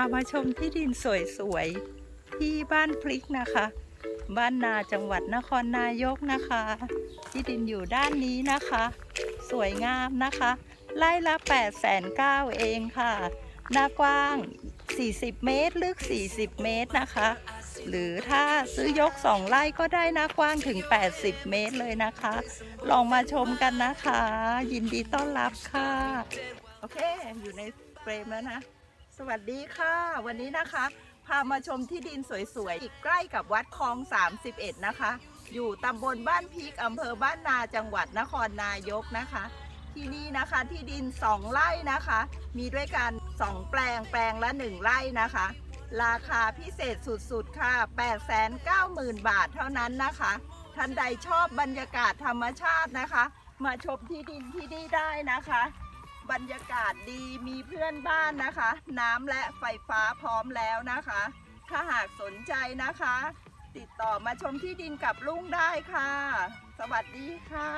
ามาชมที่ดินสวยๆ ที่บ้านพลิกนะคะ บ้านนาจังหวัดนครนายกนะคะ ที่ดินอยู่ด้านนี้นะคะ สวยงามนะคะ ไร่ละ8 9 0 0 0เองค่ะ หน้ากว้าง 40 เมตร ลึก 40 เมตรนะคะ หรือถ้าซื้อยก 2 ไร่ก็ได้หน้ากว้างถึง 80 เมตรเลยนะคะ ลองมาชมกันนะคะ ยินดีต้อนรับค่ะ โอเค อยู่ในเฟรมแล้วนะ สวัสดีค่ะ วันนี้นะคะ พามาชมที่ดินสวยๆอีกใกล้กับวัดคลอง 31 นะคะ อยู่ตำบลบ้านพีกอำเภอบ้านนาจังหวัดนครนายกนะคะ ที่นี่นะคะที่ดิน 2 ไร่นะคะ มีด้วยกัน 2 แปลงแปลงละ 1 ไร่นะคะ ราคาพิเศษสุดๆค่ะ 890,000 บาทเท่านั้นนะคะ ท่านใดชอบบรรยากาศธรรมชาตินะคะ มาชมที่ดินที่นี่ได้นะคะ บรรยากาศดีมีเพื่อนบ้านนะคะ น้ำและไฟฟ้าพร้อมแล้วนะคะ ถ้าหากสนใจนะคะ ติดต่อมาชมที่ดินกับลุงได้ค่ะ สวัสดีค่ะ